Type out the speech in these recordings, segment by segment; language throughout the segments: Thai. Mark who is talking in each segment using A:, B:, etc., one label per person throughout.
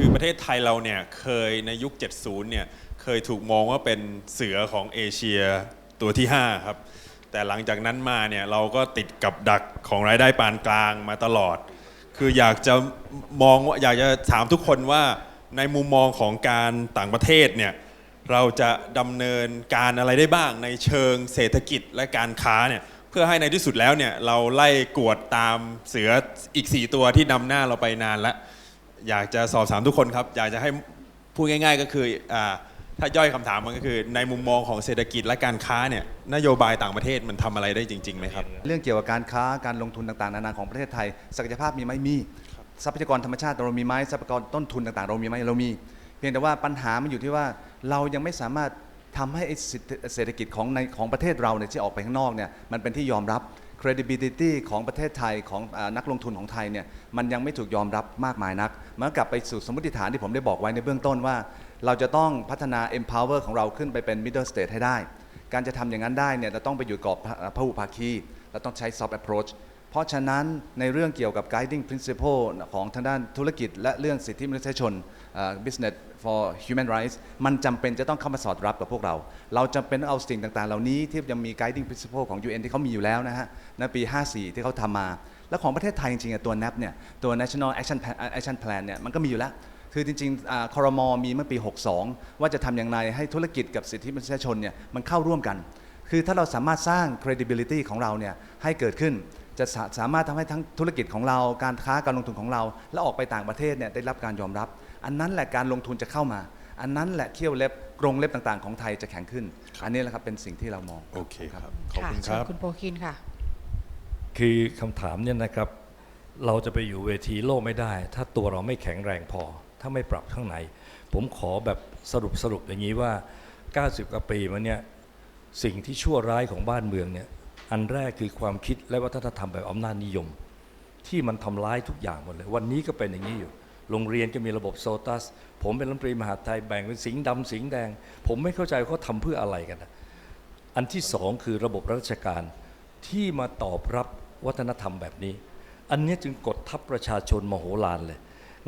A: คือประเทศไทยเราเนี่ยเคยในยุค 70 เนี่ยเคยถูกมองว่าเป็นเสือของเอเชียตัวที่ 5 ครับ แต่หลังจากนั้นมาเนี่ยเราก็ติดกับดักของรายได้ปานกลางมาตลอด คืออยากจะมองว่าอยากจะถามทุกคนว่าในมุมมองของการต่างประเทศเนี่ยเราจะดำเนินการอะไรได้บ้างในเชิงเศรษฐกิจและการค้าเนี่ยเพื่อให้ในที่สุดแล้วเนี่ยเราไล่กวดตามเสืออีก 4 ตัวที่นำหน้าเราไปนานแล้ว อยากจะสอบถามทุกคนครับ อยากจะให้พูดง่าย ๆ ก็คืออาถ้าย่อยคำถามมันก็คือ ในมุมมองของเศรษฐกิจและการค้าเนี่ยนโยบายต่างประเทศมันทำอะไรได้จริงๆไหมครับ
B: เรื่องเกี่ยวกับการค้าการลงทุนต่างๆ นานาของประเทศไทย ศักยภาพมีไหมมี ทรัพยากรธรรมชาติเรามีไหมทรัพยากรต้นทุนต่างๆ เรามีไหมเรามี เพียงแต่ว่าปัญหามันอยู่ที่ว่าเรายังไม่สามารถทำให้ไอ้เศรษฐกิจของในของประเทศเราเนี่ยที่ออกไปข้างนอกเนี่ยมันเป็นที่ยอมรับ credibility ของประเทศไทยของอานักลงทุนของไทยเนี่ยมันยังไม่ถูกยอมรับมากมายนักมันกลับไปสู่สมมติฐานที่ผมได้บอกไว้ในเบื้องต้นว่า เราจะต้องพัฒนา empower ของเราขึ้นไปเป็น middle state ให้ได้ การจะทำอย่างนั้นได้เนี่ยเราต้องไปอยู่กรอบพหุภาคีเราต้องใช้ soft approach เพราะฉะนั้นในเรื่องเกี่ยวกับ guiding principle ของทางด้านธุรกิจ และเรื่องสิทธิมนุษยชนเอ่อ business for human rights มันจำเป็นจะต้องเข้ามาสอดรับกับพวกเรา เราจำเป็นต้องเอาสิ่งต่างๆ เหล่านี้ที่ยังมี guiding principle ของ UN ที่เขามีอยู่แล้วนะฮะในปี 54 ที่เขาทำมา แล้วของประเทศไทยจริงๆอะตัว NAP เนี่ยตัว National Action Plan, Action Plan เนี่ยมันก็มีอยู่แล้ว คือจริงๆอ่าคอรมอมีเมื่อปี 62 ว่าจะทำอย่างไรให้ธุรกิจกับสิทธิมนุษยชนเนี่ยมันเข้าร่วมกัน คือถ้าเราสามารถสร้าง credibility ของเราเนี่ยให้เกิดขึ้น จะสาสามารถทำให้ทั้งธุรกิจของเราการค้าการลงทุนของเรา และออกไปต่างประเทศเนี่ยได้รับการยอมรับ อันนั้นแหละการลงทุนจะเข้ามา อันนั้นแหละเขี้ยวเล็บกรงเล็บต่างๆ ของไทยจะแข็งขึ้น อันนี้แหละครับเป็นสิ่งที่เรามอง
A: โอเคครับขอบ
C: ค่ะ
A: คุณค
C: เชิญ
A: รับ
C: คุณโพคินค่ะ
D: คือคำถามเนี่ยนะครับ เราจะไปอยู่เวทีโลกไม่ได้ ถ้าตัวเราไม่แข็งแรงพอ ถ้าไม่ปรับข้างใน ผมขอแบบสรุปสรุปอย่างนี้ว่า 90กว่าปีมาเนี่ยสิ่งที่ชั่วร้ายของบ้านเมืองเนี่ย อันแรกคือความคิดและวัฒนธรรมแบบอำนาจนิยม ที่มันทำร้ายทุกอย่างหมดเลย วันนี้ก็เป็นอย่างนี้อยู่ โรงเรียนก็มีระบบโซตัส ผมเป็นรัฐมนตรีมหาไทยแบ่งเป็นสิงห์ดำสิงห์แดง ผมไม่เข้าใจเขาทำเพื่ออะไรกันนะอันที่สองคือระบบราชการที่มาตอบรับวัฒนธรรมแบบนี้ อันนี้จึงกดทับประชาชนมโหฬารเลย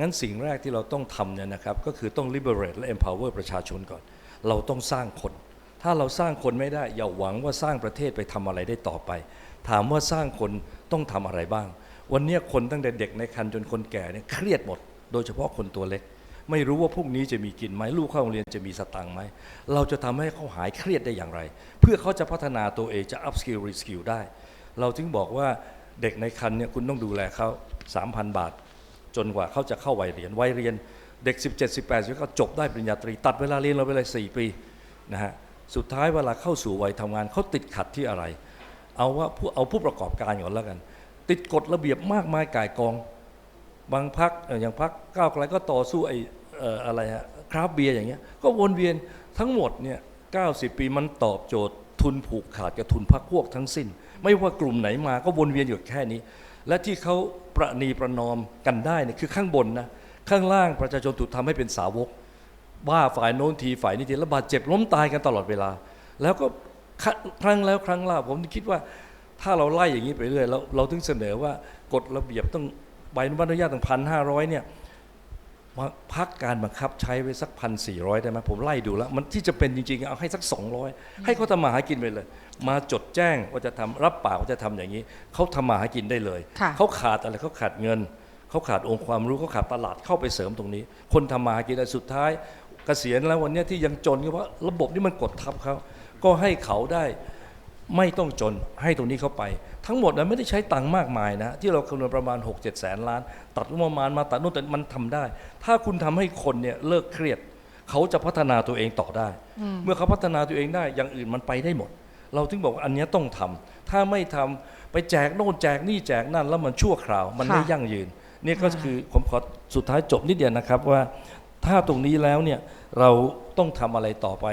D: งั้นสิ่งแรกที่เราต้องทำเนี่ยนะครับก็คือต้อง liberate และ empower ประชาชนก่อน เราต้องสร้างคน ถ้าเราสร้างคนไม่ได้ อย่าหวังว่าสร้างประเทศไปทำอะไรได้ต่อไป ถามว่าสร้างคนต้องทำอะไรบ้าง วันนี้คนตั้งแต่เด็กในคันจนคนแก่เนี่ยเครียดหมด โดยเฉพาะคนตัวเล็ก ไม่รู้ว่าพรุ่งนี้จะมีกินไหมลูกเข้าโรงเรียนจะมีสตังค์ไหมเราจะทำให้เขาหายเครียดได้อย่างไร เพื่อเขาจะพัฒนาตัวเองจะ up skill re skill ได้ เราถึงบอกว่าเด็กในคันเนี่ยคุณต้องดูแลเขา3,000 บาท จนกว่าเขาจะเข้าวัยเรียนวัยเรียนเด็ก 17 18ก็จบได้ปริญญาตรี ตัดเวลาเรียนเราไปเลย4ปีนะฮะ สุดท้ายเวลาเข้าสู่วัยทำงานเขาติดขัดที่อะไร เอาว่าผู้เอาผู้ประกอบการก่อนแล้วกัน ติดกฎระเบียบมากมายก่ายกอง บางพักอย่างพักก้าวไกลก็ต่อสู้ไอ้ออะไรฮะคราฟเบียร์อย่างเงี้ยก็วนเวียนทั้งหมดเนี่ย90ปีมันตอบโจทย์ทุนผูกขาดกับทุนพักพวกทั้งสิ้น ไม่ว่ากลุ่มไหนมาก็วนเวียนอยู่แค่นี้ และที่เขาประนีประนอมกันได้เนี่ยคือข้างบนนะข้างล่างประชาชนถูกทำให้เป็นสาวก ว่าฝ่ายโน้นทีฝ่ายนี้ทีแล้วบาดเจ็บล้มตายกันตลอดเวลา แล้วก็ครัครั้งแล้วครั้งเล่าผมคิดว่าถ้าเราไล่อย่างนี้ไปเรื่อยเราเราถึงเสนอว่ากฎระเบียบต้องใบอนุญาตอนุญาตตั้งพันห้าร้อยเนี่ยมาพักการบังคับใช้ไว้สักพันสี่ร้อยได้ไหมผมไล่ดูแล้ว มันที่จะเป็นจริงๆ เอาให้สักสองร้อยให้เขาทำมาหากินไปเลย มาจดแจ้งว่าจะทำรับปากว่าจะทำอย่างนี้ เขาทำมาหากินได้เลย
C: ค่ะ
D: เขาขาดอะไรเขาขาดเงิน เขาขาดองค์ความรู้เขาขาดตลาดเข้าไปเสริมตรงนี้ คนทำมาหากินได้สุดท้าย เกษียณแล้ววันเนี้ยที่ยังจนก็เพราะระบบนี้มันกดทับเขาก็ให้เขาได้ไม่ต้องจนให้ตรงนี้เข้าไป ทั้งหมดนั้นไม่ได้ใช้ตังค์มากมายนะ ที่เราคำนวณประมาณ 6 7 แสนล้าน ตัดงบประมาณมาตัดนู่นแต่มันทำได้ ถ้าคุณทำให้คนเนี่ยเลิกเครียด เขาจะพัฒนาตัวเองต่อได้ เมื่อเขาพัฒนาตัวเองได้อย่างอื่นมันไปได้หมด เราถึงบอกว่าอันเนี้ยต้องทำถ้าไม่ทำไปแจกโน่นแจกนี่แจกนั่นแล้วมันชั่วคราว มันไม่
C: ค่ะ
D: ยั่งยืนเนี่ยก็คือผมขอสุดท้ายจบนิดเดียวนะครับว่า ถ้าตรงนี้แล้วเนี่ย เราต้องทำอะไรต่อไป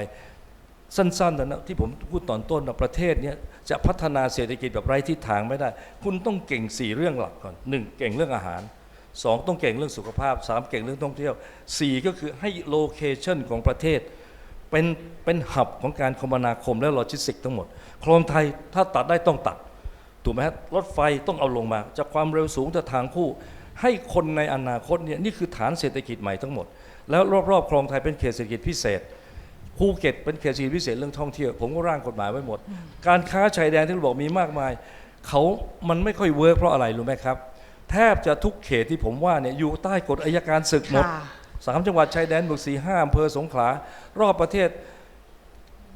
D: สั้นๆนะที่ผมพูดตอนต้นนะประเทศเนี่ยจะพัฒนาเศรษฐกิจแบบไร้ทิศทางไม่ได้ คุณต้องเก่ง 4 เรื่องหลักก่อนหนึ่งเก่งเรื่องอาหาร 2 ต้องเก่งเรื่องสุขภาพ 3 เก่งเรื่องท่องเที่ยว 4 ก็คือให้โลเคชันของประเทศเป็นเป็นหับของการคมนาคมและโลจิสติกทั้งหมดคลองไทยถ้าตัดได้ต้องตัด ถูกไหมฮะรถไฟต้องเอาลงมา จากความเร็วสูงแต่ทางคู่ ให้คนในอนาคตเนี่ยนี่คือฐานเศรษฐกิจใหม่ทั้งหมด แล้วรอบๆคลองไทยเป็นเขตเศรษฐกิจพิเศษภูเก็ตเป็นเขตเศรษฐกิจพิเศษเรื่องท่องเที่ยวผมก็ร่างกฎหมายไว้หมด การค้าชายแดนที่เราบอกมีมากมายเขามันไม่ค่อยเวิร์กเพราะอะไรรู้ไหมครับ แทบจะทุกเขตที่ผมว่าเนี่ยอยู่ใต้กฎอายการศึกหมด
C: ค่ะ
D: สามจังหวัดชายแดนบวกสี่ห้าอำเภอสงขลารอบประเทศ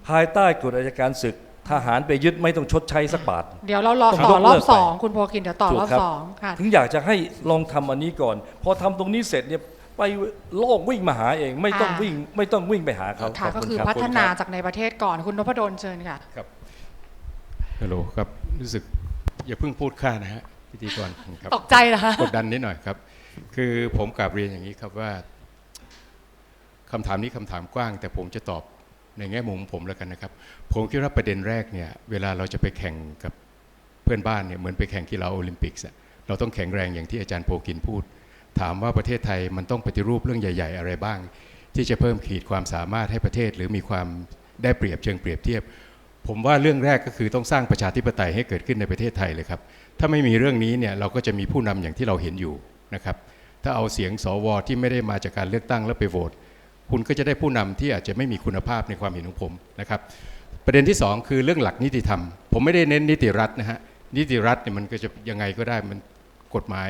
D: ภายใต้กฎอายการศึก ทหารไปยึดไม่ต้องชดใช้สักบาท
C: เดี๋ยวเรารอ
D: ต้อง
C: ต่อย
D: ก
C: รอ
D: เลิ
C: บ
D: กไป
C: สองคุณโพกินเดี๋ยวต่อ
D: ถูก
C: รอบ
D: ครับ
C: สองค่ะ
D: ถึงอยากจะให้ลองทำอันนี้ก่อน พอทำตรงนี้เสร็จเนี่ย ไปโลกวิ่งมาหาเอง ไม่ต้อง
C: ค่ะ
D: วิ่งไม่ต้องวิ่งไปหาเขา
C: ค่ะ
D: ข
C: ก็
D: บณ
C: คือ
D: รับ
C: พัฒนาจากในประเทศก่อนคุณนพดลเชิญค่ะ
E: ฮัลโหลครับรู้สึกอย่าเพิ่งพูดค่านะฮะพิธีกรครับ
C: ตกใจเหรอคะ
E: กดดันนิดหน่อยครับ คือผมกลับเรียนอย่างนี้ครับว่าคำถามนี้คำถามกว้าง แต่ผมจะตอบในแง่มุมผมแล้วกันนะครับ ผมคิดว่าประเด็นแรกเนี่ย เวลาเราจะไปแข่งกับเพื่อนบ้านเนี่ยเหมือนไปแข่งกีฬาโอลิมปิกส์อะเราต้องแข็งแรงอย่างที่อาจารย์โพกินพูด ถามว่าประเทศไทยมันต้องปฏิรูปเรื่องใหญ่ ๆ อะไรบ้าง ที่จะเพิ่มขีดความสามารถให้ประเทศหรือมีความได้เปรียบเชิงเปรียบเทียบ ผมว่าเรื่องแรกก็คือต้องสร้างประชาธิปไตยให้เกิดขึ้นในประเทศไทยเลยครับ ถ้าไม่มีเรื่องนี้เนี่ยเราก็จะมีผู้นำอย่างที่เราเห็นอยู่นะครับ ถ้าเอาเสียงสวที่ไม่ได้มาจากการเลือกตั้งแล้วไปโหวตคุณก็จะได้ผู้นำที่อาจจะไม่มีคุณภาพในความเห็นของผมนะครับ ประเด็นที่สองคือเรื่องหลักนิติธรรม ผมไม่ได้เน้นนิติรัฐนะฮะนิติรัฐเนี่ยมันก็จะยังไงก็ได้มันกฎหมาย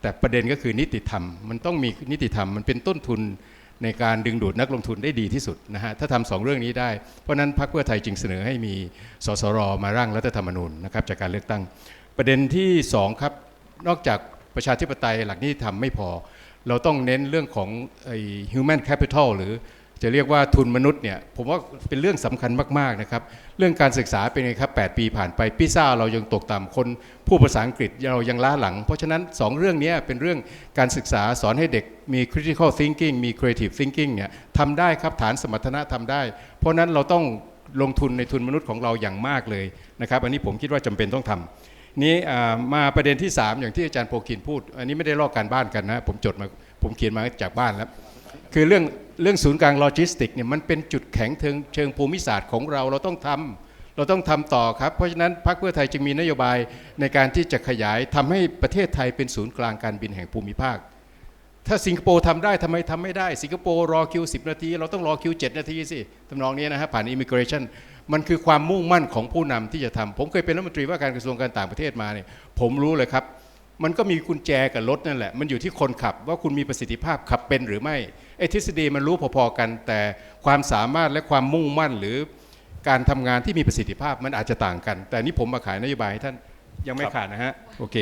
E: แต่ประเด็นก็คือนิติธรรม มันต้องมีนิติธรรมมันเป็นต้นทุนในการดึงดูดนักลงทุนได้ดีที่สุดนะฮะถ้าทำสองเรื่องนี้ได้ เพราะนั้นพรรคเพื่อไทยจึงเสนอให้มีสสรมาร่างรัฐธรรมนูญนะครับจากการเลือกตั้ง ประเด็นที่สองครับนอกจากประชาธิปไตยหลักนิติธรรมไม่พอ เราต้องเน้นเรื่องของไอ้ human capital หรือ จะเรียกว่าทุนมนุษย์เนี่ยผมว่าเป็นเรื่องสำคัญมากๆนะครับเรื่องการศึกษาเป็นไงครับ 8 ปีผ่านไปพิซซ่าเรายังตกต่ำคนผู้ภาษาอังกฤษเรายังล้าหลัง เพราะฉะนั้น 2 เรื่องนี้เป็นเรื่องการศึกษาสอนให้เด็กมี critical thinking มี creative thinking เนี่ยทำได้ครับฐานสมรรถนะทำได้ เพราะฉะนั้นเราต้องลงทุนในทุนมนุษย์ของเราอย่างมากเลยนะครับอันนี้ผมคิดว่าจำเป็นต้องทำนี้มาประเด็นที่ 3 อย่างที่อาจารย์โพคินพูด อันนี้ไม่ได้ลอกการบ้านกันนะผมจดมาผมเขียนมาจากบ้านแล้ว คือเรื่องเรื่องศูนย์กลางโลจิสติกเนี่ยมันเป็นจุดแข็งเชิงเชิงภูมิศาสตร์ของเราเราต้องทำเราต้องทำต่อครับ เพราะฉะนั้นพรรคเพื่อไทยจึงมีนโยบายในการที่จะขยายทำให้ประเทศไทยเป็นศูนย์กลางการบินแห่งภูมิภาค ถ้าสิงคโปร์ทำได้ทำไมทำไม่ได้ สิงคโปร์รอคิว10 นาที เราต้องรอคิว 7 นาทีสิทำนองนี้นะฮะผ่านอิมิเกรชันมันคือความมุ่งมั่นของผู้นำที่จะทำผมเคยเป็นรัฐมนตรีว่าการกระทรวงการต่างประเทศมาเนี่ยผมรู้เลยครับ มันก็มีกุญแจกับรถนั่นแหละ มันอยู่ที่คนขับว่าคุณมีประสิทธิภาพขับเป็นหรือไม่ไอ้ทฤษฎีมันรู้พอๆกัน แต่ความสามารถและความมุ่งมั่นหรือการทำงานที่มีประสิทธิภาพมันอาจจะต่างกัน แต่นี่ผมมาขายนโยบายให้ท่านยังไม่ขาดนะฮะโอเค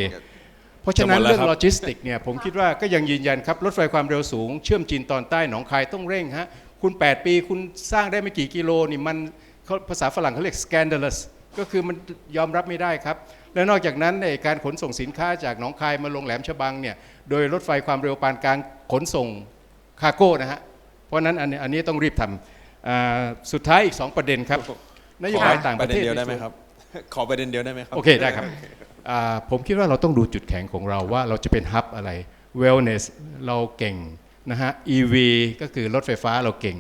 E: เพราะฉะนั้น
A: จะหมดแล้ว
E: เรื่อง
A: ครับ
E: โลจิสติกเนี่ยผมคิดว่าก็ยังยืนยันครับรถไฟความเร็วสูง เชื่อมจีนตอนใต้หนองคายต้องเร่งฮะคุณ 8 ปีคุณสร้างได้ไม่กี่กิโลนี่มันเขาภาษาฝรั่งเขาเรียก scandalous ก็คือมันยอมรับไม่ได้ครับ และนอกจากนั้นในการขนส่งสินค้าจากหนองคายมาลงแหลมฉบังเนี่ยโดยรถไฟความเร็วปานกลางขนส่งคาร์โก้นะฮะเพราะฉะนั้นอันนี้อันนี้ต้องรีบทำอ่าสุดท้ายอีก 2 ประเด็นครับนโยบายต่าง
A: ป
E: ประระ
A: เด็น
E: เทศ
A: เดียวได้ไหมครับขอประเด็นเดียวได้ไหมครับ
E: โอเค ได้ครับอ่าผมคิดว่าเราต้องดูจุดแข็งของเราว่าเราจะเป็นฮับอะไร wellness เราเก่งนะฮะ EV ก็คือรถไฟฟ้าเราเก่ง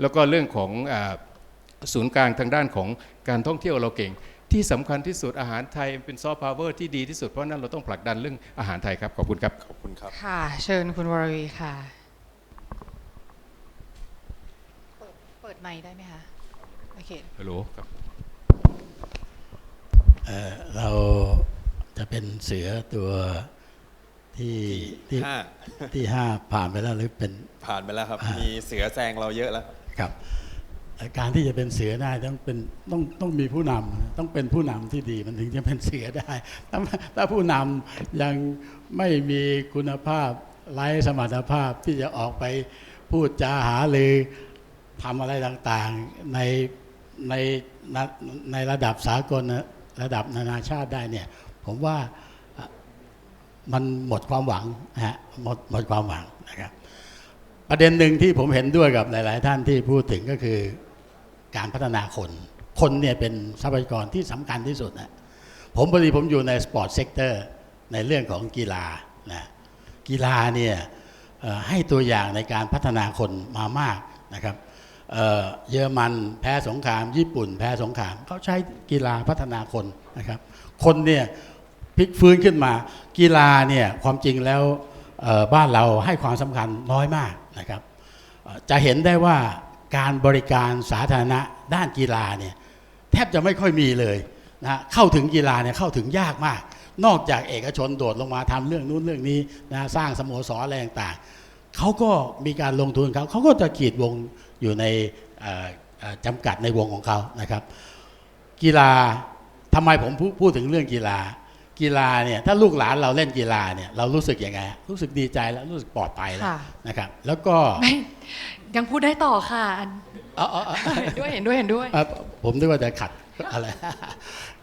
E: แล้วก็เรื่องของอา ศูนย์กลางทางด้านของการท่องเที่ยวเราเก่ง ที่สำคัญที่สุดอาหารไทยเป็นซอฟต์พาวเวอร์ที่ดีที่สุดเพราะฉะนั้นเราต้องผลักดันเรื่องอาหารไทยครับขอบคุณครับ
A: ขอบคุณครับ
C: ค่ะ เชิญคุณวรวีค่ะ เปิดเปิดไมค์ได้ไหมคะโอเค
E: ฮัลโหลครับ
F: เอ่อเราจะเป็นเสือตัวที่ที่
A: ห้า
F: ที่ห้าผ่านไปแล้วหรือเป็น
A: ผ่านไปแล้วครับ มีเสือแซงเราเยอะแล้ว
F: ครับเอ่อ การที่จะเป็นเสือได้ต้องเป็นต้องต้องมีผู้นำต้องเป็นผู้นำที่ดีมันถึงจะเป็นเสือได้ ถ้าถ้าผู้นำยังไม่มีคุณภาพไร้สมรรถภาพที่จะออกไปพูดจาหาหรือทำอะไรต่างๆในในในระดับสากลระดับนานาชาติได้เนี่ย ผมว่ามันหมดความหวังนะฮะหมดหมดความหวังนะครับประเด็นหนึ่งที่ผมเห็นด้วยกับหลาย ๆ ท่านที่พูดถึงก็คือ การพัฒนาคน คนเนี่ยเป็นทรัพยากรที่สำคัญที่สุดนะผมพอดีผมอยู่ในสปอร์ตเซกเตอร์ในเรื่องของกีฬานะกีฬาเนี่ยให้ตัวอย่างในการพัฒนาคนมามากนะครับเยอรมันแพ้สงคราม ญี่ปุ่น แพ้สงครามเขาใช้กีฬาพัฒนาคนนะครับ คนเนี่ยพลิกฟื้นขึ้นมา กีฬาเนี่ยความจริงแล้วบ้านเราให้ความสำคัญน้อยมากนะครับ จะเห็นได้ว่า การบริการสาธารณะด้านกีฬาเนี่ยแทบจะไม่ค่อยมีเลยนะเข้าถึงกีฬาเนี่ยเข้าถึงยากมาก นอกจากเอกชนโดดลงมาทำเรื่องนู้นเรื่องนี้นะสร้างสโมสรอะไรต่างๆเขาก็มีการลงทุนเขาเขาก็จะขีดวงอยู่ในเอ่อเอ่อจำกัดในวงของเขานะครับ กีฬาทำไมผมพพูดถึงเรื่องกีฬา กีฬาเนี่ยถ้าลูกหลานเราเล่นกีฬาเนี่ยเรารู้สึกยังไงรู้สึกดีใจแล้วรู้สึกปลอดภัยแล้ว
C: ค่ะ
F: นะครับแล้วก็
C: ไม่ยังพูดได้ต่อค่ะอัน
F: เอาเอาเอา
C: เห็นด้วยเห็นด้วยเห็นด้วย
F: เอ่อผมนึกว่าจะขัดอะไร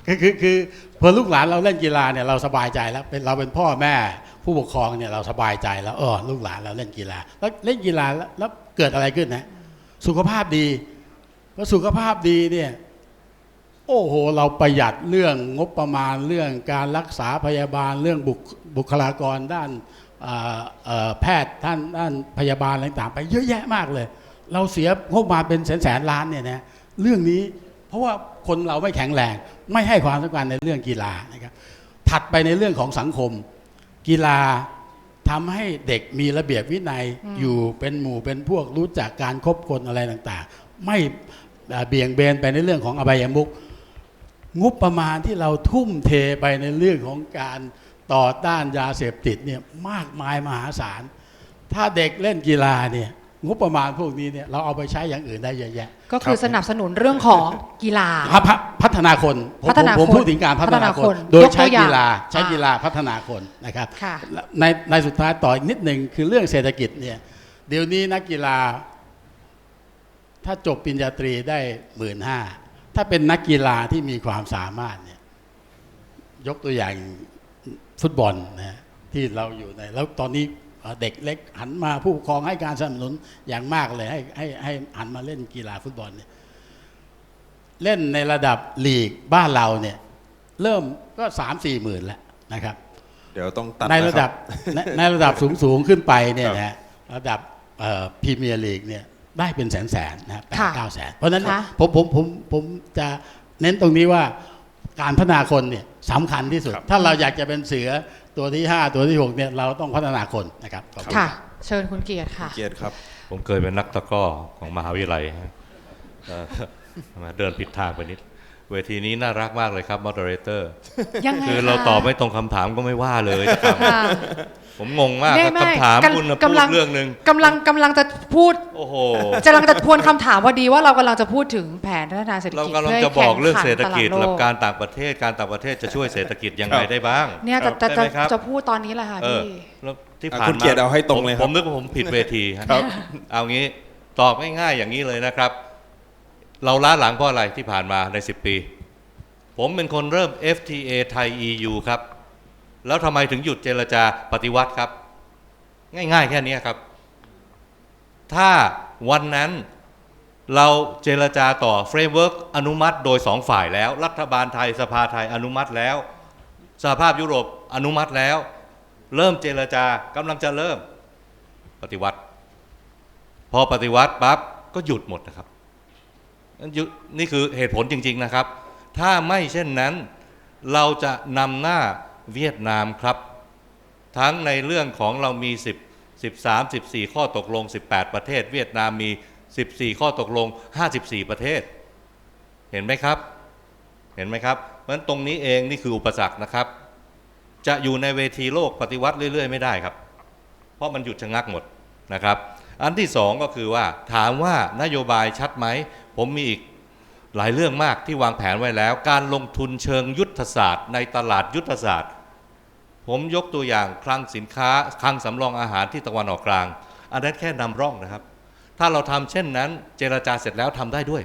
F: คือคือคือพอลูกหลานเราเล่นกีฬาเนี่ยเราสบายใจแล้วเป็นเราเป็นพ่อแม่ผู้ปกครองเนี่ยเราสบายใจแล้วเออลูกหลานเราเล่นกีฬา แล้วเล่นกีฬาแล้วแล้วเกิดอะไรขึ้นนะสุขภาพดีพอสุขภาพดีเนี่ย โอ้โห เราประหยัดเรื่องงบประมาณเรื่องการรักษาพยาบาลเรื่องบุคบุคลากรด้านเอ่อเอ่อแพทย์ท่านด้านพยาบาลอะไรต่างๆ ไปเยอะแยะมากเลย เราเสียงบประมาณเป็นแสนแสนล้านเนี่ยนะเรื่องนี้เพราะว่าคนเราไม่แข็งแรงไม่ให้ความสำคัญในเรื่องกีฬานะครับถัดไปในเรื่องของสังคม กีฬาทำให้เด็กมีระเบียบวินัยอยู่เป็นหมู่เป็นพวกรู้จักการคบคนอะไรต่างๆ ไม่เอ่อเบี่ยงเบนไปในเรื่องของอบายมุข งบประมาณที่เราทุ่มเทไปในเรื่องของการต่อต้านยาเสพติดเนี่ยมากมายมหาศาล ถ้าเด็กเล่นกีฬาเนี่ยงบประมาณพวกนี้เนี่ยเราเอาไปใช้อย่างอื่นได้เยอะแยะ
C: ก็คือสนับสนุนเรื่องของกีฬา
F: พัฒพัฒนาคนผม
C: พัฒนา
F: ผม
C: คน
F: พูดถึงการพัฒนา
C: พัฒนา
F: ค
C: คน
F: นโดย
C: ยกตัว
F: ใช้
C: อย่าง
F: กีฬาใช้
C: อ่า
F: กีฬาพัฒนาคนนะครับ
C: ค่ะ
F: ในในสุดท้ายต่ออีกนิดหนึ่งคือเรื่องเศรษฐกิจเนี่ยเดี๋ยวนี้นักกีฬา ถ้าจบปริญญาตรีได้หมื่นห้า ถ้าเป็นนักกีฬาที่มีความสามารถเนี่ยยกตัวอย่างฟุตบอลนะที่เราอยู่ในแล้วตอนนี้เอ่อเด็กเล็กหันมาผู้ปกครองให้การสนับสนุนอย่างมากเลยให้ให้ให้หันมาเล่นกีฬาฟุตบอลเนี่ยเล่นในระดับลีกบ้านเราเนี่ยเริ่มก็สามสี่หมื่นแล้วนะครับ
A: เดี๋ยวต้องตัด
F: ใน
A: คบ
F: ระดับในในระดับสูงสูงๆขึ้นไปเนี่ย
A: ครับ
F: นะฮะระดับพรีเมียร์ลีกเนี่ย ได้เป็นแสนแสนๆนะแปด
C: ค่ะ
F: เก้าแสน เพราะฉะนั้น
C: ค่ะ
F: ผมผมผมผมจะเน้นตรงนี้ว่าการพัฒนาคนเนี่ยสำคัญที่สุด
A: ครับ
F: ถ้าเราอยากจะเป็นเสือตัวที่ 5 ตัวที่6เนี่ยเราต้องพัฒนาคนนะครับขอบณ
C: ค่ะ
F: รับ
C: เชิญคุณเกียรติค่ะ
A: เกียรติครับ
G: ผมเคยเป็นนักตะกร้อของมหาวิทยาลัยฮะเอ่อมาเดินผิดทางไปนิด เวทีนี้น่ารักมากเลยครับมอดเรเตอร์
C: ยังไง
G: คือเรา
C: คะ
G: ตอบไม่ตรงคำถามก็ไม่ว่าเลยนะครับ
C: ค่ะ
G: ผมงงมาก
C: ไม่
G: ครับ
C: ไม่
G: คำถาม
C: กำ
G: คุณน่ะ
C: กำลั
G: พู
C: ง
G: ดเรื่องหนึ่ง
C: กำลังกำลังจะพูด
G: โอ้โห
C: กำลังจะทวนคำถามพอดีว่าเรากำลังจะพูดถึงแผนพัฒนาเศรษฐ
G: เรา
C: กิจ
G: กำลัง
C: พื่ให้
G: จะบอกเรื่อง
C: แข่
G: เศรษฐกิจ
C: ตลาด
G: และ
C: โล
G: การต่างประเทศการต่างประเทศจะช่วยเศรษฐกิจยังไง
A: ครับ
G: ได้บ้าง
C: เนี่ยจะจะ
G: ใช่
C: จะ
G: ไหมครับ
C: จะพูดตอนนี้แหละค่ะ
G: เออ
C: พี่
G: แล้วที่
A: อะ
G: ผ่าน
A: คุณ
G: มา
A: เกียรติเอาให้ตรงเลย
G: ผม
A: ครับ
G: ผมนึกว่าผมผิดเวทีฮะ
A: ครับ
G: เอางี้ตอบง่ายๆอย่างนี้เลยนะครับ เราล้าหลังเพราะอะไรที่ผ่านมาใน 10 ปี ผมเป็นคนเริ่ม FTA ไทย EU ครับ แล้วทำไมถึงหยุดเจรจาปฏิวัติครับ ง่าย ๆ แค่นี้ครับ ถ้าวันนั้นเราเจรจาต่อเฟรมเวิร์กอนุมัติโดยสองฝ่ายแล้ว รัฐบาลไทยสภาไทยอนุมัติแล้วสหภาพยุโรปอนุมัติแล้ว เริ่มเจรจากำลังจะเริ่มปฏิวัติ พอปฏิวัติปั๊บก็หยุดหมดนะครับนี่คือเหตุผลจริง ๆนะครับ ถ้าไม่เช่นนั้น เราจะนำหน้า เวียดนามครับ ทั้งในเรื่องของเรามี 10 13 14 ข้อตกลง 18 ประเทศ เวียดนามมี 14 ข้อตกลง 54 ประเทศ เห็นไหมครับ เห็นไหมครับเพราะฉะนั้นตรงนี้เองนี่คืออุปสรรคนะครับ จะอยู่ในเวทีโลกปฏิวัติเรื่อย ๆ ไม่ได้ครับ เพราะมันหยุดชะงักหมดนะครับ อันที่สองก็คือว่าถามว่านโยบายชัดไหม ผมมีอีก หลายเรื่องมากที่วางแผนไว้แล้ว การลงทุนเชิงยุทธศาสตร์ ในตลาดยุทธศาสตร์ ผมยกตัวอย่างคลังสินค้าคลังสำรองอาหารที่ตะวันออกกลาง อันนั้นแค่นำร่องนะครับ ถ้าเราทำเช่นนั้น เจรจาเสร็จแล้วทำได้ด้วย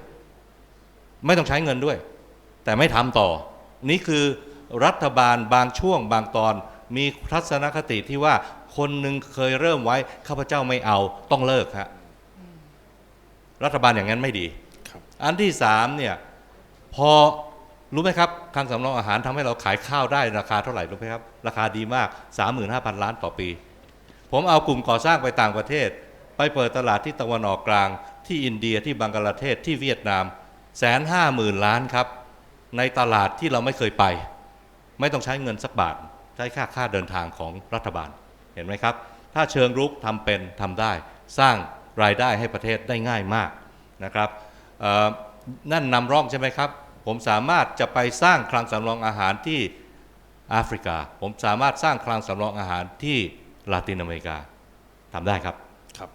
G: ไม่ต้องใช้เงินด้วย แต่ไม่ทำต่อ นี่คือรัฐบาลบางช่วงบางตอน มีทัศนคติที่ว่าคนหนึ่งเคยเริ่มไว้ข้าพเจ้าไม่เอาต้องเลิกฮะรัฐบาลอย่างนั้นไม่ดี อันที่สามเนี่ยพอรู้ไหมครับคลังสำรองอาหารทำให้เราขายข้าวได้ราคาเท่าไหร่รู้ไหมครับ ราคาดีมาก 35,000 ล้านต่อปี ผมเอากลุ่มก่อสร้างไปต่างประเทศ ไปเปิดตลาดที่ตะวันออกกลาง ที่อินเดียที่บังกลาเทศที่เวียดนามแสนห้าหมื่นล้านครับ ในตลาดที่เราไม่เคยไป ไม่ต้องใช้เงินสักบาท ใช้ค่าค่าเดินทางของรัฐบาลเห็นไหมครับ ถ้าเชิงรุกทำเป็นทำได้ สร้างรายได้ให้ประเทศได้ง่ายมากนะครับ นั่นนำร่องใช่ไหมครับ ผมสามารถจะไปสร้างคลังสำรองอาหารที่แอฟริกา ผมสามารถสร้างคลังสำรองอาหารที่ลาตินอเมริกาทำได้ครับ
A: ครับ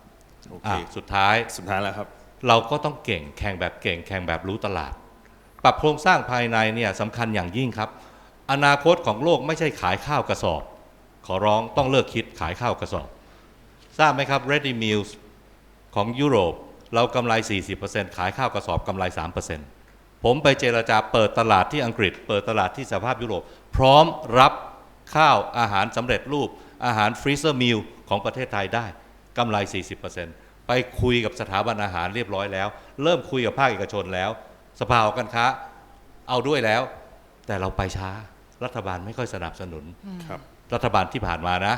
A: โอเค
G: อะสุดท้าย
A: สุดท้ายแล้วครับ
G: เราก็ต้องเก่งแข่งแบบเก่ง แข่งแบบรู้ตลาด ปรับโครงสร้างภายในเนี่ยสำคัญอย่างยิ่งครับ อนาคตของโลกไม่ใช่ขายข้าวกระสอบ ขอร้องต้องเลิกคิดขายข้าวกระสอบ ทราบไหมครับ Ready Meals ของยุโรป เรากำไร 40%ขายข้าวกระสอบกำไร 3%ผมไปเจรจาเปิดตลาดที่อังกฤษ เปิดตลาดที่สหภาพยุโรป พร้อมรับข้าวอาหารสำเร็จรูป อาหารฟรีเซอร์มิลของประเทศไทยได้กำไร 40%ไปคุยกับสถาบันอาหารเรียบร้อยแล้ว เริ่มคุยกับภาคเอกชนแล้ว สภาหอการค้าเอาด้วยแล้ว แต่เราไปช้ารัฐบาลไม่ค่อยสนับสนุน
A: ครับ
G: รัฐบาลที่ผ่านมานะ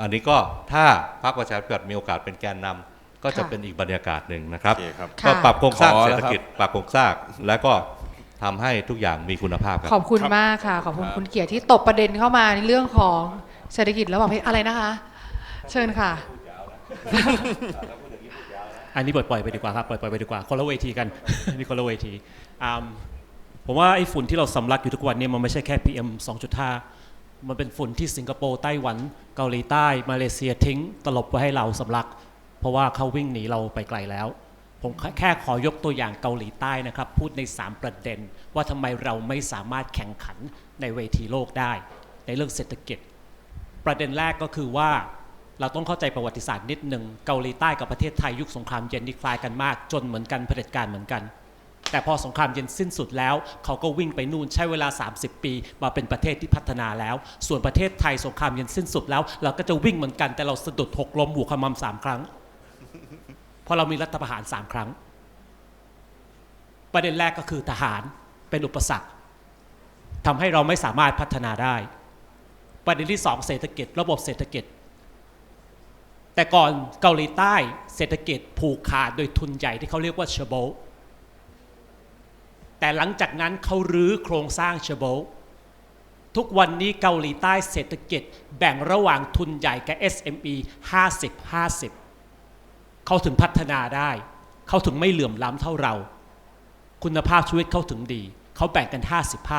G: อันนี้ก็ถ้าพรรคประชาธิปัตย์มีโอกาสเป็นแกนนำ ก็จะ
C: ค่ะ
G: เป็นอีกบรรยากาศหนึ่งนะครับ
A: โอเคครับ
C: ค่ะ
G: ก็ปรับโครงสร้าง
A: ขอ
G: เศร
A: แล้
G: ษ
A: ว
G: ฐ
A: ครับ
G: กิจปรับโครงสร้างแล้วก็ทำให้ทุกอย่างมีคุณภาพครับ
C: ขอบคุณ
A: ครับ
C: มากค่ะ ขอบคุณ
A: ครับ
C: คุณเกียรติที่ตบประเด็นเข้ามาในเรื่องของเศรษฐกิจระหว่างประเทศอะไรนะคะ เชิญค่ะ
H: อันนี้ปล่อยๆไปดีกว่าครับปล่อยๆไปดีกว่าคนละเวทีกัน นี่คนละเวทีอ่าผมว่าไอ้ฝุ่นที่เราสำลักอยู่ทุกวันนี้มันไม่ใช่แค่ PM 2.5 มันเป็นฝุ่นที่สิงคโปร์ไต้หวัน เกาหลีใต้ มาเลเซียทิ้ง ตลบไว้ให้เราสำลัก เพราะว่าเขาวิ่งหนีเราไปไกลแล้ว ผมแค่ขอยกตัวอย่างเกาหลีใต้นะครับ พูดใน 3 ประเด็น ว่าทำไมเราไม่สามารถแข่งขันในเวทีโลกได้ ในเรื่องเศรษฐกิจ ประเด็นแรกก็คือว่าเราต้องเข้าใจประวัติศาสตร์นิดหนึ่งเกาหลีใต้กับประเทศไทยยุคสงครามเย็นนี่คล้ายกันมากจนเหมือนกันเผด็จการเหมือนกัน แต่พอสงครามเย็นสิ้นสุดแล้ว เขาก็วิ่งไปนู่นใช้เวลา 30 ปี มาเป็นประเทศที่พัฒนาแล้ว ส่วนประเทศไทยสงครามเย็นสิ้นสุดแล้ว เราก็จะวิ่งเหมือนกันแต่เราสะดุดหกล้มหัวขมำสามครั้ง เพราะเรามีรัฐประหารสามครั้ง ประเด็นแรกก็คือทหารเป็นอุปสรรคทำให้เราไม่สามารถพัฒนาได้ ประเด็นที่สองเศรษฐกิจ ระบบเศรษฐกิจ แต่ก่อนเกาหลีใต้เศรษฐกิจผูกขาดโดยทุนใหญ่ที่เขาเรียกว่าเชโบแต่หลังจากนั้นเขารื้อโครงสร้างเชโบทุกวันนี้เกาหลีใต้เศรษฐกิจแบ่งระหว่างทุนใหญ่กับ SME 50 50 เขาถึงพัฒนาได้ เขาถึงไม่เหลื่อมล้ำเท่าเรา คุณภาพชีวิตเขาถึงดี เขาแบ่งกัน 50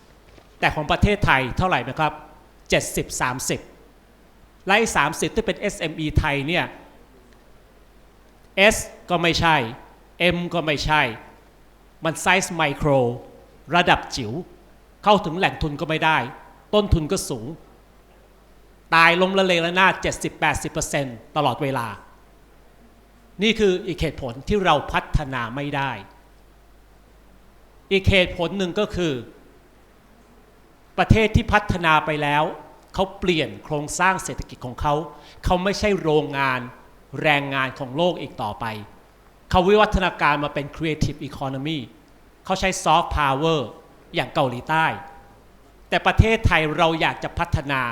H: 50 แต่ของประเทศไทยเท่าไหร่นะครับ 70 30 ไล่ 30 ที่เป็น SME ไทยเนี่ย S ก็ไม่ใช่ M ก็ไม่ใช่ มันไซส์ไมโครระดับจิ๋วเข้าถึงแหล่งทุนก็ไม่ได้ ต้นทุนก็สูง ตายล้มละเลระนาด70-80%ตลอดเวลา นี่คืออีกเหตุผลที่เราพัฒนาไม่ได้ อีกเหตุผลหนึ่งก็คือ ประเทศที่พัฒนาไปแล้ว เขาเปลี่ยนโครงสร้างเศรษฐกิจของเขา เขาไม่ใช่โรงงานแรงงานของโลกอีกต่อไป เขาวิวัฒนาการมาเป็น Creative Economy เขาใช้ Soft Power อย่างเกาหลีใต้ แต่ประเทศไทยเราอยากจะพัฒนา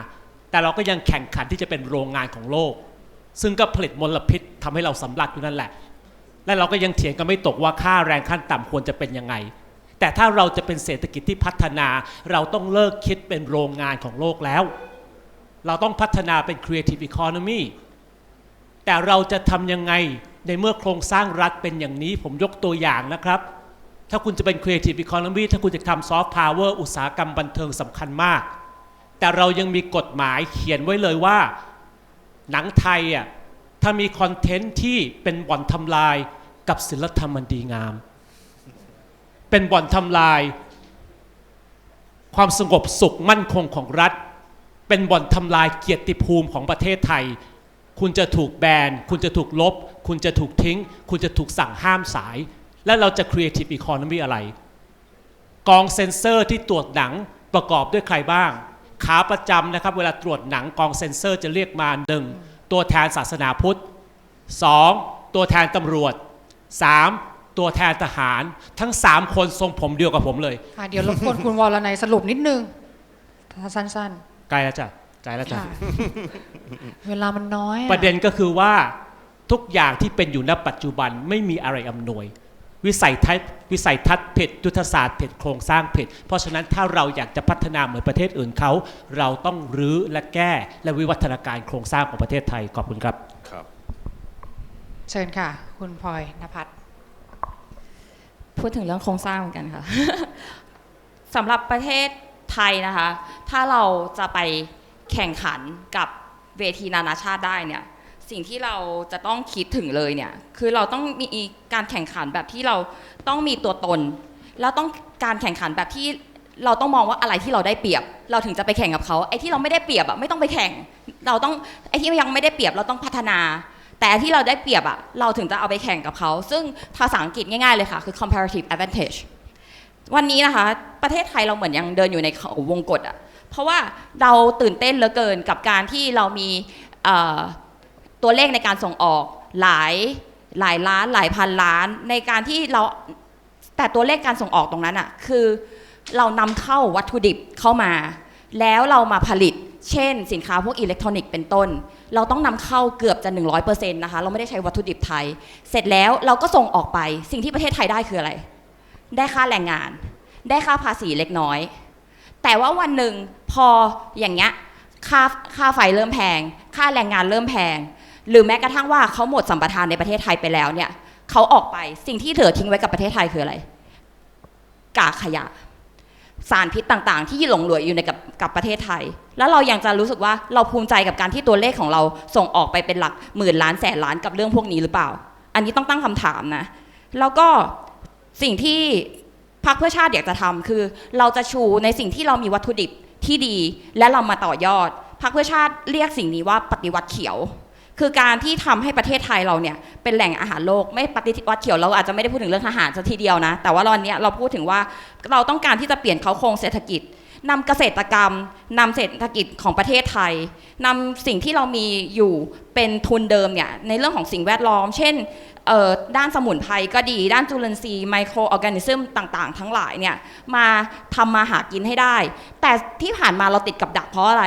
H: แต่เราก็ยังแข่งขันที่จะเป็นโรงงานของโลก ซึ่งก็ผลิตมลพิษทำให้เราสำลักอยู่นั่นแหละ และเราก็ยังเถียงกันไม่ตกว่าค่าแรงขั้นต่ำควรจะเป็นยังไง แต่ถ้าเราจะเป็นเศรษฐกิจที่พัฒนา เราต้องเลิกคิดเป็นโรงงานของโลกแล้ว เราต้องพัฒนาเป็น Creative Economy แต่เราจะทำยังไงในเมื่อโครงสร้างรัฐเป็นอย่างนี้ ผมยกตัวอย่างนะครับ ถ้าคุณจะเป็น Creative Economy ถ้าคุณจะทำ Soft Power อุตสาหกรรมบันเทิงสำคัญมาก แต่เรายังมีกฎหมายเขียนไว้เลยว่า หนังไทยอะถ้ามีคอนเทนต์ที่เป็นบ่อนทำลายกับศิลธรรมมันดีงาม เป็นบ่อนทำลาย ความสงบสุขมั่นคงของรัฐ เป็นบ่อนทำลายเกียรติภูมิของประเทศไทย คุณจะถูกแบน คุณจะถูกลบ คุณจะถูกทิ้ง คุณจะถูกสั่งห้ามสาย และเราจะ Creative Economy อะไร กองเซ็นเซอร์ที่ตรวจหนังประกอบด้วยใครบ้าง ขาประจำนะครับ เวลาตรวจหนังกองเซ็นเซอร์จะเรียกมาหนึ่งตัวแทนศาสนาพุทธ 2. ตัวแทนตำรวจ 3. ตัวแทนทหารทั้ง 3 คนทรงผมเดียวกับผมเลย
C: ค่ะเดี๋ยวรบกวนคุณวรนัยสรุปนิดนึงสั้น
H: ใกล้แล้วจ้ะใกล้แล้ว
C: ๆ
H: จ้ะ
C: ค่ะเวลามันน้อยอ
H: ประเด็นก็คือว่าทุกอย่างที่เป็นอยู่ณปัจจุบันไม่มีอะไรอำนวย วิสัยทัศน์วิสัยทัศน์ผิดยุทธศาสตร์ผิดโครงสร้างผิดเพราะฉะนั้นถ้าเราอยากจะพัฒนาเหมือนประเทศอื่นเขา เราต้องรื้อและแก้และวิวัฒนาการโครงสร้างของประเทศไทยขอบคุณครับ
A: ครับ
C: เชิญค่ะ คุณพลอยนภัส
I: พูดถึงเรื่องโครงสร้างเหมือนกันค่ะสำหรับประเทศไทยนะคะ ถ้าเราจะไปแข่งขันกับเวทีนานาชาติได้เนี่ย สิ่งที่เราจะต้องคิดถึงเลยเนี่ยคือเราต้องมีการแข่งขันแบบที่เราต้องมีตัวตน แล้วต้องการแข่งขันแบบที่เราต้องมองว่าอะไรที่เราได้เปรียบ เราถึงจะไปแข่งกับเขาไอ้ที่เราไม่ได้เปรียบอะไม่ต้องไปแข่ง เราต้องไอ้ที่ยังไม่ได้เปรียบเราต้องพัฒนา แต่ที่เราได้เปรียบอะเราถึงจะเอาไปแข่งกับเขา ซึ่งภาษาอังกฤษง่ายๆเลยค่ะคือ comparative advantage วันนี้นะคะ ประเทศไทยเราเหมือนยังเดินอยู่ในเขาวงกฏอะเพราะว่าเราตื่นเต้นเหลือเกินกับการที่เรามีเอ่อ ตัวเลขในการส่งออกหลายหลายล้านหลายพันล้าน ในการที่เราแต่ตัวเลขการส่งออกตรงนั้นอะคือเรานำเข้าวัตถุดิบเข้ามา แล้วเรามาผลิต เช่น สินค้าพวกอิเล็กทรอนิกส์เป็นต้น เราต้องนำเข้าเกือบจะ 100%นะคะ เราไม่ได้ใช้วัตถุดิบไทย เสร็จแล้วเราก็ส่งออกไปสิ่งที่ประเทศไทยได้คืออะไร ได้ค่าแรงงาน ได้ค่าภาษีเล็กน้อย แต่ว่าวันหนึ่งพออย่างเงี้ยค่าค่าไฟเริ่มแพง ค่าแรงงานเริ่มแพง หรือแม้กระทั่งว่าเขาหมดสัมปทานในประเทศไทยไปแล้วเนี่ยเขาออกไปสิ่งที่เหลือทิ้งไว้กับประเทศไทยคืออะไร กากขยะ สารพิษต่างๆ ที่หลงเหลืออยู่ในกับกับประเทศไทย แล้วเรายังจะรู้สึกว่าเราภูมิใจกับการที่ตัวเลขของเราส่งออกไปเป็นหลักหมื่นล้านแสนล้านกับเรื่องพวกนี้หรือเปล่า อันนี้ต้องตั้งคำถามนะ แล้วก็สิ่งที่พรรคเพื่อชาติอยากจะทำคือ เราจะชูในสิ่งที่เรามีวัตถุดิบที่ดี และเรามาต่อยอดพรรคเพื่อชาติเรียกสิ่งนี้ว่าปฏิวัติเขียว คือการที่ทำให้ประเทศไทยเราเนี่ยเป็นแหล่งอาหารโลกไม่ปฏิวัติเขียวเราอาจจะไม่ได้พูดถึงเรื่องทหารซะทีเดียวนะ แต่ว่าตอนนี้เราพูดถึงว่าเราต้องการที่จะเปลี่ยนเขาโครงเศรษฐกิจนำเกษตรกรรมนำเศรษฐกิจของประเทศไทยนำสิ่งที่เรามีอยู่เป็นทุนเดิมเนี่ยในเรื่องของสิ่งแวดล้อม เช่น ด้านสมุนไพรก็ดี ด้านจุลินทรีย์ไมโครออร์แกนิซึมต่างๆ ทั้งหลายเนี่ยมาทำมาหากินให้ได้ แต่ที่ผ่านมาเราติดกับดักเพราะอะไร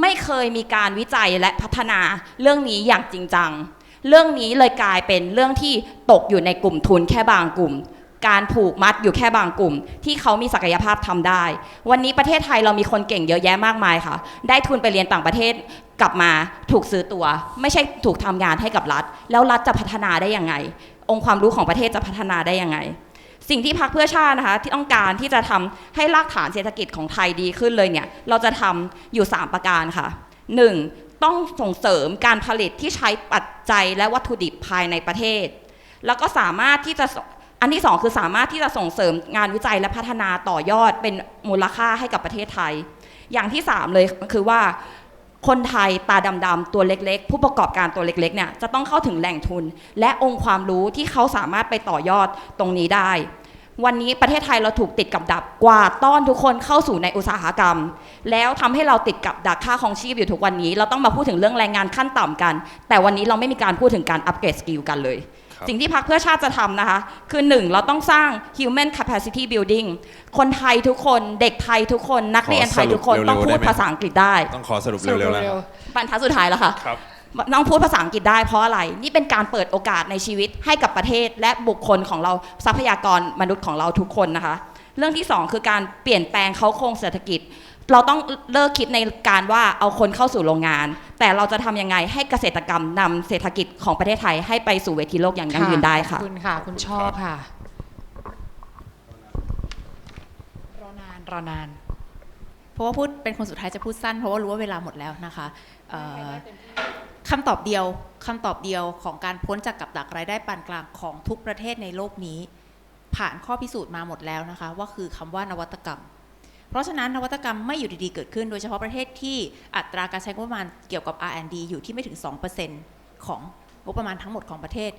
I: ไม่เคยมีการวิจัยและพัฒนาเรื่องนี้อย่างจริงจัง เรื่องนี้เลยกลายเป็นเรื่องที่ตกอยู่ในกลุ่มทุนแค่บางกลุ่ม การผูกมัดอยู่แค่บางกลุ่ม ที่เขามีศักยภาพทำได้ วันนี้ประเทศไทยเรามีคนเก่งเยอะแยะมากมายค่ะ ได้ทุนไปเรียนต่างประเทศกลับมาถูกซื้อตัว ไม่ใช่ถูกทำงานให้กับรัฐ แล้วรัฐจะพัฒนาได้ยังไง องค์ความรู้ของประเทศจะพัฒนาได้ยังไง สิ่งที่พรรคเพื่อชาตินะคะที่ต้องการที่จะทำให้รากฐานเศรษฐกิจของไทยดีขึ้นเลยเนี่ยเราจะทำอยู่ 3 ประการค่ะ 1. ต้องส่งเสริมการผลิตที่ใช้ปัจจัยและวัตถุดิบภายในประเทศแล้วก็สามารถที่จะ อันที่สองคือสามารถที่จะส่งเสริมงานวิจัยและพัฒนาต่อยอดเป็นมูลค่าให้กับประเทศไทย อย่างที่สามเลยคือว่าคนไทยตาดำๆตัวเล็กๆ ผู้ประกอบการตัวเล็กๆเนี่ยจะต้องเข้าถึงแหล่งทุน และองค์ความรู้ที่เขาสามารถไปต่อยอดตรงนี้ได้ วันนี้ประเทศไทยเราถูกติดกับดักกว่าดต้อนทุกคนเข้าสู่ในอุตสาหกรรม แล้วทำให้เราติดกับดักค่าของชีพอยู่ทุกวันนี้ เราต้องมาพูดถึงเรื่องแรงงานขั้นต่ำกัน แต่วันนี้เราไม่มีการพูดถึงการอัปเกรดสกิลกันเลย สิ่งที่พรรคเพื่อชาติจะทำนะคะ คือหนึ่งเราต้องสร้าง human capacity building คนไทยทุกคนเด็กไทยทุกคนนักเรียนไทยทุกคน
A: ขอสรุป
I: ต้องพู
A: เร็
I: ด
A: วๆได้ไหม
I: ภาษาอังกฤษได้
A: ต้องขอสรุปเร็วๆแล้วครับ
I: บรรทัดสุดท้ายแล้วค่ะ
A: ครับ
I: ต้องพูดภาษาอังกฤษได้เพราะอะไร นี่เป็นการเปิดโอกาสในชีวิตให้กับประเทศ และบุคคลของเราทรัพยากรมนุษย์ของเราทุกคนนะคะ เรื่องที่สองคือการเปลี่ยนแปลงเขาโครงเศรษฐกิจ เราต้องเลิกคิดในการว่าเอาคนเข้าสู่โรงงาน แต่เราจะทำยังไงให้เกษตรกรรมนำเศรษฐกิจของประเทศไทยให้ไปสู่เวทีโลกอย่างยั่งยืนได้ค่ะ
C: ขอบคุณค่ะ คุณชอบค่ะ รอนาน รอนาน
J: เพราะว่าพูดเป็นคนสุดท้ายจะพูดสั้น เพราะว่ารู้ว่าเวลาหมดแล้วนะคะเอ่อคำตอบเดียวคำตอบเดียวของการพ้นจากกับดักรายได้ปานกลางของทุกประเทศในโลกนี้ ผ่านข้อพิสูจน์มาหมดแล้วนะคะ ว่าคือคำว่านวัตกรรม เพราะฉะนั้นนวัตกรรมไม่อยู่ดีๆเกิดขึ้น โดยเฉพาะประเทศที่อัตราการใช้งบประมาณเกี่ยวกับ R&D อยู่ที่ไม่ถึง 2%ของงบประมาณทั้งหมดของประเทศ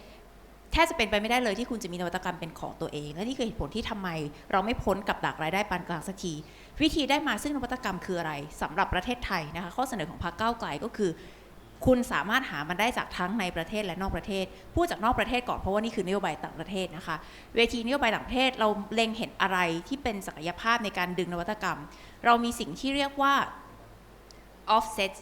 J: แทบจะเป็นไปไม่ได้เลยที่คุณจะมีนวัตกรรมเป็นของตัวเอง และนี่คือเหตุผลที่ทำไมเราไม่พ้นกับดักรายได้ปานกลางสักที วิธีได้มาซึ่งนวัตกรรมคืออะไรสำหรับประเทศไทยนะคะข้อเสนอของพรรคก้าวไกลก็คือ คุณสามารถหามันได้จากทั้งในประเทศและนอกประเทศ พูดจากนอกประเทศก่อนเพราะว่านี่คือนโยบายต่างประเทศนะคะ เวทีนโยบายต่างประเทศเราเล็งเห็นอะไรที่เป็นศักยภาพในการดึงนวัตกรรม เรามีสิ่งที่เรียกว่า offset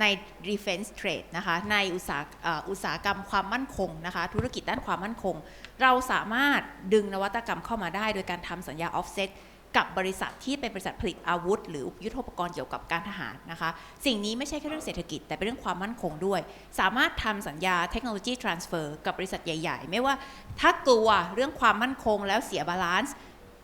J: ใน defense trade นะคะ ในอุตสาหอุตสาหกรรมความมั่นคงนะคะ ธุรกิจด้านความมั่นคง เราสามารถดึงนวัตกรรมเข้ามาได้โดยการทำสัญญา offset กับบริษัทที่เป็นบริษัทผลิตอาวุธ หรือยุทโธปกรณ์เกี่ยวกับการทหารนะคะ สิ่งนี้ไม่ใช่แค่เรื่องเศรษฐกิจ แต่เป็นเรื่องความมั่นคงด้วย สามารถทำสัญญาเทคโนโลยี transfer กับบริษัทใหญ่ ๆ ไม่ว่าถ้ากลัวเรื่องความมั่นคงแล้วเสียบาลานซ์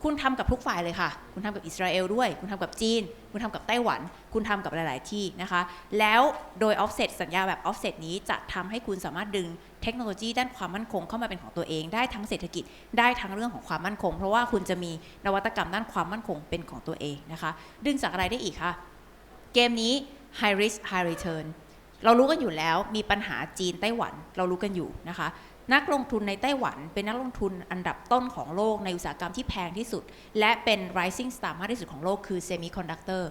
J: คุณทำกับทุกฝ่ายเลยค่ะ คุณทำกับอิสราเอลด้วย คุณทำกับจีน คุณทำกับไต้หวัน คุณทำกับหลาย ๆ ที่นะคะ แล้วโดย offset สัญญาแบบ offset นี้จะทำให้คุณสามารถดึง เทคโนโลยีด้านความมั่นคงเข้ามาเป็นของตัวเอง ได้ทั้งเศรษฐกิจได้ทั้งเรื่องของความมั่นคง เพราะว่าคุณจะมีนวัตกรรมด้านความมั่นคงเป็นของตัวเองนะคะ ดึงจากอะไรได้อีกคะเกมนี้ high risk high return เรารู้กันอยู่แล้วมีปัญหาจีนไต้หวัน เรารู้กันอยู่นะคะนักลงทุนในไต้หวัน เป็นนักลงทุนอันดับต้นของโลกในอุตสาหกรรมที่แพงที่สุด และเป็น rising star มากที่สุดของโลกคือ semiconductor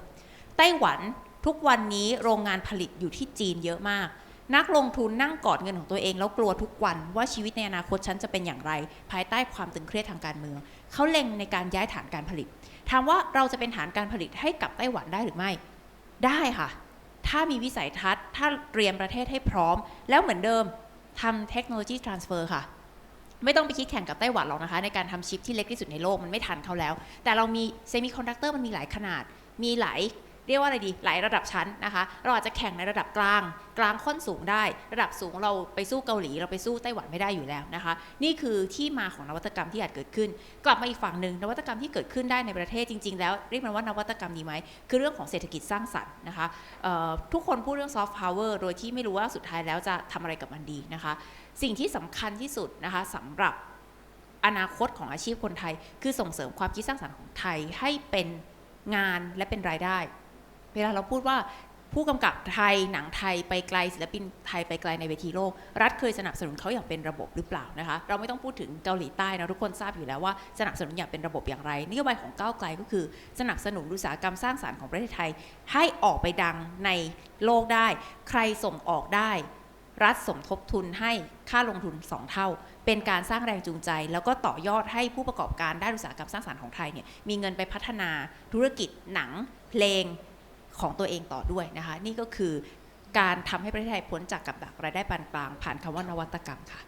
J: ไต้หวันทุกวันนี้โรงงานผลิตอยู่ที่จีนเยอะมาก นักลงทุนนั่งกอดเงินของตัวเองแล้วกลัวทุกวันว่าชีวิตในอนาคตฉันจะเป็นอย่างไร ภายใต้ความตึงเครียดทางการเมืองเขาเล็งในการย้ายฐานการผลิต ถามว่าเราจะเป็นฐานการผลิตให้กับไต้หวันได้หรือไม่ ได้ค่ะ ถ้ามีวิสัยทัศน์ ถ้าเตรียมประเทศให้พร้อม แล้วเหมือนเดิมทำเทคโนโลยี transfer ค่ะไม่ต้องไปคิดแข่งกับไต้หวันหรอกนะคะ ในการทำชิปที่เล็กที่สุดในโลกมันไม่ทันเขาแล้ว แต่เรามีเซมิคอนดักเตอร์มันมีหลายขนาด มีหลาย เรียกว่าอะไรดีหลายระดับชั้นนะคะ เราอาจจะแข่งในระดับกลาง กลางค่อนสูงได้ ระดับสูงเราไปสู้เกาหลี เราไปสู้ไต้หวันไม่ได้อยู่แล้วนะคะ นี่คือที่มาของนวัตกรรมที่อาจเกิดขึ้น กลับมาอีกฝั่งหนึ่งนวัตกรรมที่เกิดขึ้นได้ในประเทศจริง ๆ แล้วเรียกมันว่านวัตกรรมดีไหมคือเรื่องของเศรษฐกิจสร้างสรรค์นะคะทุกคนพูดเรื่องซอฟต์พาวเวอร์โดยที่ไม่รู้ว่าสุดท้ายแล้วจะทำอะไรกับมันดีนะคะ สิ่งที่สำคัญที่สุดนะคะสำหรับอนาคตของอาชีพคนไทย คือส่งเสริมความคิดสร้างสรรค์ของไทยให้เป็นงานและเป็นรายได้ เวลาเราพูดว่าผู้กำกับไทยหนังไทยไปไกลศิลปินไทยไปไกลในเวทีโลก รัฐเคยสนับสนุนเขาอย่างเป็นระบบหรือเปล่านะคะเราไม่ต้องพูดถึงเกาหลีใต้นะทุกคนทราบอยู่แล้วว่าสนับสนุนอย่างเป็นระบบอย่างไรนโยบายของก้าวไกลก็คือ สนับสนุนอุตสาหกรรมสร้างสรรค์ของประเทศไทย ให้ออกไปดังในโลกได้ ใครส่งออกได้ รัฐสมทบทุนให้ค่าลงทุน 2 เท่า เป็นการสร้างแรงจูงใจ แล้วก็ต่อยอดให้ผู้ประกอบการด้านอุตสาหกรรมสร้างสรรค์ของไทยเนี่ยมีเงินไปพัฒนาธุรกิจหนังเพลง ของตัวเองต่อด้วยนะคะ นี่ก็คือการทำให้ประเทศไทยพ้นจากกับดักรายได้ปานกลาง ผ่านคำว่านวัตกรรมค่ะ